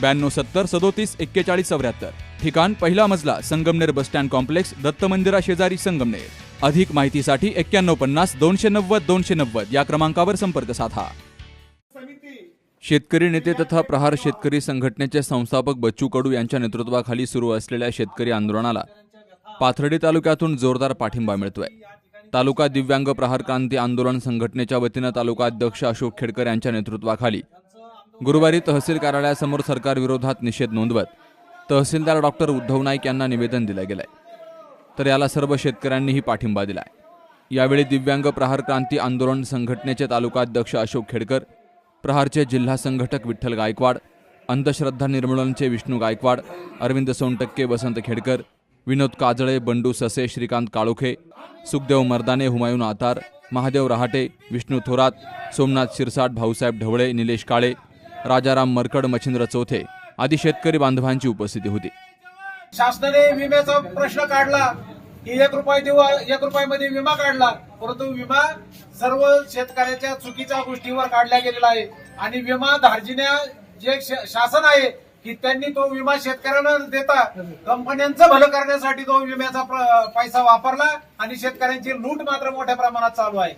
ब्याण्णव सत्तर सदोतीस एक्केचाळीस चौऱ्याहत्तर. ठिकाण पहिला मजला Sangamner bus stand complex Datta मंदिरा शेजारी संगमनेर. अधिक माहितीसाठी एक्क्याण्णव पन्नास दोनशे नव्वद दोनशे नव्वद या क्रमांकावर संपर्क साधा. शेतकरी नेते तथा प्रहार शेतकरी संघटनेचे संस्थापक बच्चू कडू यांच्या नेतृत्वाखाली सुरू असलेल्या शेतकरी आंदोलनाला पाथर्डी तालुक्यातून जोरदार पाठिंबा मिळतोय. तालुका दिव्यांग प्रहार क्रांती आंदोलन संघटनेच्या वतीनं तालुका अध्यक्ष अशोक खेडकर यांच्या नेतृत्वाखाली गुरुवारी तहसील कार्यालयासमोर सरकारविरोधात निषेध नोंदवत तहसीलदार डॉक्टर उद्धव नाईक यांना निवेदन दिलं गेलंय. तर याला सर्व शेतकऱ्यांनीही पाठिंबा दिलाय. यावेळी दिव्यांग प्रहार क्रांती आंदोलन संघटनेचे तालुका अध्यक्ष अशोक खेडकर प्रहारचे जिल्हा संघटक विठ्ठल गायकवाड अंधश्रद्धा निर्मूलनचे विष्णू गायकवाड अरविंद सोनटक्के वसंत खेडकर विनोद काजळे बंडू ससे श्रीकांत काळोखे सुखदेव मर्दाने हुमायून आतार महादेव रहाटे विष्णू थोरात सोमनाथ शिरसाट भाऊसाहेब ढवळे निलेश काळे राजाराम मरकड मच्छिंद्र चौथे आदी शेतकरी बांधवांची उपस्थिती होती. शासनाने विम्याचा प्रश्न काढला की एक रुपये देऊ एक रुपयामध्ये विमा काढला. परंतु विमा सर्व शेतकऱ्याच्या चुकीच्या गोष्टीवर काढला गेलेला आहे. आणि विमा धार्जिन्या जे श- शासन आहे की त्यांनी तो विमा शेतकऱ्यांना देता. कंपन्यांचं भलं करण्यासाठी तो विम्याचा पैसा वापरला आणि शेतकऱ्यांची लूट मात्र मोठ्या प्रमाणात चालू आहे.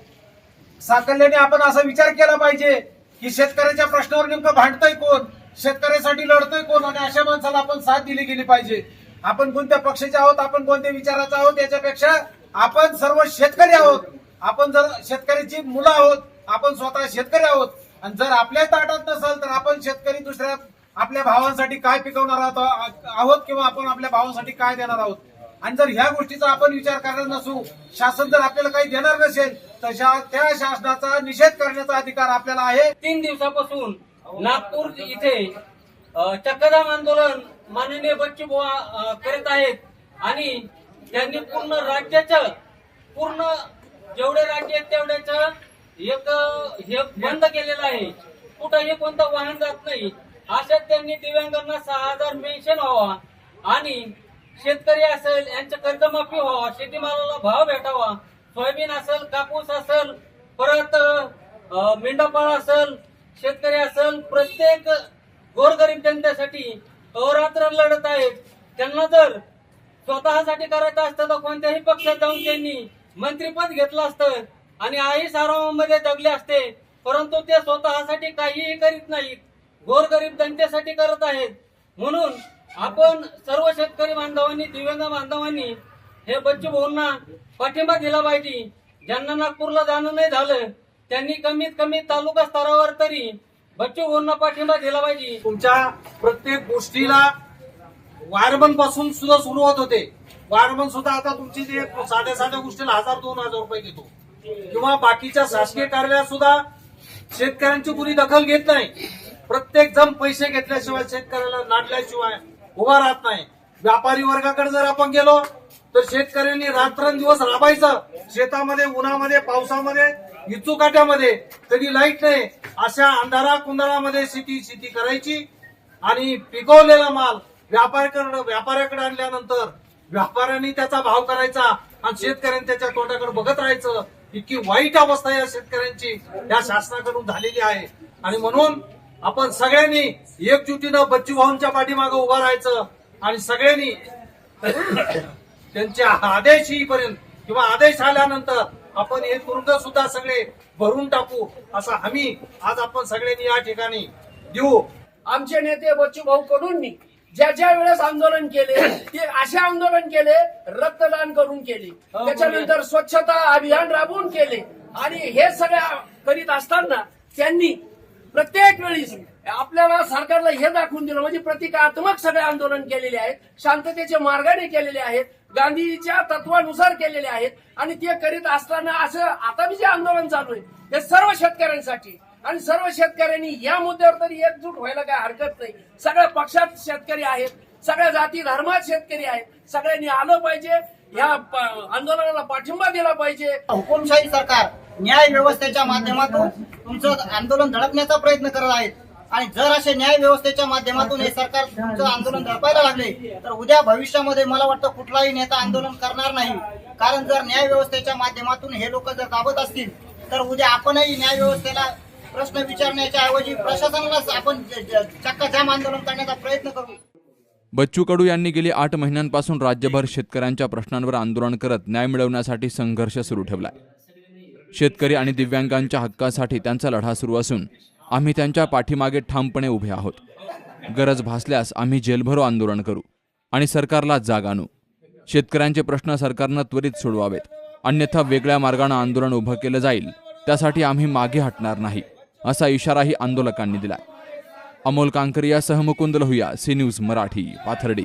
साकल्याने आपण असा विचार केला पाहिजे की शेतकऱ्याच्या प्रश्नावर नेमकं भांडतोय कोण? शेतकऱ्यासाठी लढतोय कोण? आणि अशा माणसाला आपण साथ दिली गेली पाहिजे. आपण कोणत्या पक्षाचे आहोत? आपण कोणत्या विचाराचा आहोत? याच्यापेक्षा आपण सर्व शेतकरी आहोत. आपण जर शेतकऱ्याची मुलं आहोत आपण स्वतः शेतकरी आहोत. आणि जर आपल्या ताटात नसेल तर आपण शेतकरी दुसऱ्या आपल्या भावांसाठी काय पिकवणार आहोत आहोत किंवा आपण आपल्या भावांसाठी काय देणार आहोत? आणि जर ह्या गोष्टीचा आपण विचार करणार नसू शासन जर आपल्याला काही देणार नसेल तशा त्या शासनाचा निषेध करण्याचा अधिकार आपल्याला आहे. तीन दिवसापासून नागपूर इथे अ, आंदोलन माननीय बच्चू करत आहेत. आणि त्यांनी पूर्ण राज्याचं पूर्ण जेवढे राज्य आहेत तेवढ्याच एक हे बंद केलेलं आहे. कुठंही कोणतं वाहन जात नाही. अशात त्यांनी दिव्यांगांना सहा हजार पेन्शन व्हावा. आणि शेतकरी असेल यांचं कर्जमाफी व्हावा शेतीमालाला भाव भेटावा. सोयाबीन असेल कापूस असेल परत मेंढापाळ असेल शेतकरी असेल प्रत्येक गोरगरीब जनतेसाठी अहोरात्र लढत आहेत. त्यांना जर स्वतःसाठी करायचं असतं तर कोणत्याही पक्षात जाऊन त्यांनी मंत्रीपद घेतलं असतं आणि आई सारामध्ये जगले असते परंतु ते स्वतःसाठी काहीही करीत नाहीत गोरगरीब जनतेसाठी करत आहेत. म्हणून आपण सर्व शेतकरी बांधवांनी दिव्यांग बांधवांनी हे बच्चू भाऊंना पाठिंबा दिला पाहिजे. ज्यांना नागपूरला जाणं नाही झालं त्यांनी कमीत कमी तालुका स्तरावर तरी बच्चू भाऊंना पाठिंबा दिला पाहिजे. तुमच्या प्रत्येक गोष्टीला वायरमनपासून सुद्धा सुरुवात होते. वायरमन सुद्धा आता तुमची जे साध्या साध्या गोष्टीला हजार दोन हजार रुपये घेतो. किंवा बाकीच्या शासकीय कार्यालयात सुद्धा शेतकऱ्यांची पुरी दखल घेत नाही. प्रत्येक जण पैसे घेतल्याशिवाय शेतकऱ्याला नाडल्याशिवाय उभा राहत नाही. व्यापारी वर्गाकडे जर आपण गेलो तर शेतकऱ्यांनी रात्रंदिवस राबायचं. शेतामध्ये उन्हामध्ये पावसामध्ये इचुकाट्यामध्ये. कधी लाइट नाही. अशा अंधारा कुंधारामध्ये शेती शेती करायची. आणि पिकवलेला माल व्यापाऱ्याकडे व्यापाऱ्याकडे आणल्यानंतर व्यापाऱ्यांनी त्याचा भाव करायचा आणि शेतकऱ्यांनी त्याच्या तोंडाकडे बघत राहायचं. इतकी वाईट अवस्था या शेतकऱ्यांची या शासनाकडून झालेली आहे. आणि म्हणून आपण सगळ्यांनी एकजुटीनं बच्चू भाऊंच्या पाठीमागे उभं राहायचं आणि सगळ्यांनी त्यांचे आदेश येईपर्यंत किंवा आदेश आल्यानंतर आपण हे तुरुंग सुद्धा सगळे भरून टाकू असा हमी आज आपण सगळ्यांनी या ठिकाणी देऊ. आमचे नेते बच्चू भाऊ कडूंनी ज्या ज्या वेळेस आंदोलन केले ते असे आंदोलन केले रक्तदान करून केले. त्याच्यानंतर स्वच्छता अभियान राबवून केले. आणि हे सगळ्या करीत असताना त्यांनी प्रत्येक वेळी आपल्याला सरकारला हे दाखवून दिलं म्हणजे प्रतिकात्मक सगळे आंदोलन केलेले आहेत शांततेच्या मार्गाने केलेले आहेत गांधीच्या तत्वानुसार केलेले आहेत आणि ते करीत असताना असं आता बी जे आंदोलन चालू आहे हे सर्व शेतकऱ्यांसाठी. आणि सर्व शेतकऱ्यांनी या मुद्द्यावर तरी एकजूट व्हायला काय हरकत नाही. सगळ्या पक्षात शेतकरी आहेत सगळ्या जाती धर्मात शेतकरी आहेत सगळ्यांनी आलं पाहिजे या आंदोलनाला पाठिंबा दिला पाहिजे. हुकुमशाही सरकार. न्याय व्यवस्थेच्या माध्यमातून तुमचं आंदोलन धडकण्याचा प्रयत्न करत आहेत. आणि जर असे न्याय व्यवस्थेच्या माध्यमातून हे सरकार तुमचं आंदोलन धडपायला लागले तर उद्या भविष्यामध्ये मला वाटतं कुठलाही नेता आंदोलन करणार नाही. कारण जर न्याय व्यवस्थेच्या माध्यमातून हे लोक जर दाबत असतील तर उद्या आपणही न्याय व्यवस्थेला प्रश्न विचारण्याच्या ऐवजी प्रशासनालाच आपण चक्काजाम आंदोलन करण्याचा प्रयत्न करू. बच्चू कडू यांनी गेली आठ महिन्यांपासून राज्यभर शेतकऱ्यांच्या प्रश्नांवर आंदोलन करत न्याय मिळवण्यासाठी संघर्ष सुरू ठेवलाय. शेतकरी आणि दिव्यांगांच्या हक्कासाठी त्यांचा लढा सुरू असून आम्ही त्यांच्या पाठीमागे ठामपणे उभे आहोत. गरज भासल्यास आम्ही जेलभरो आंदोलन करू आणि सरकारला जाग आणू. शेतकऱ्यांचे प्रश्न सरकारनं त्वरित सोडवावेत. अन्यथा वेगळ्या मार्गानं आंदोलन उभं केलं जाईल. त्यासाठी आम्ही मागे हटणार नाही असा इशाराही आंदोलकांनी दिला Amol Kankaria Mukund Lohia C news Marathi Pathardi.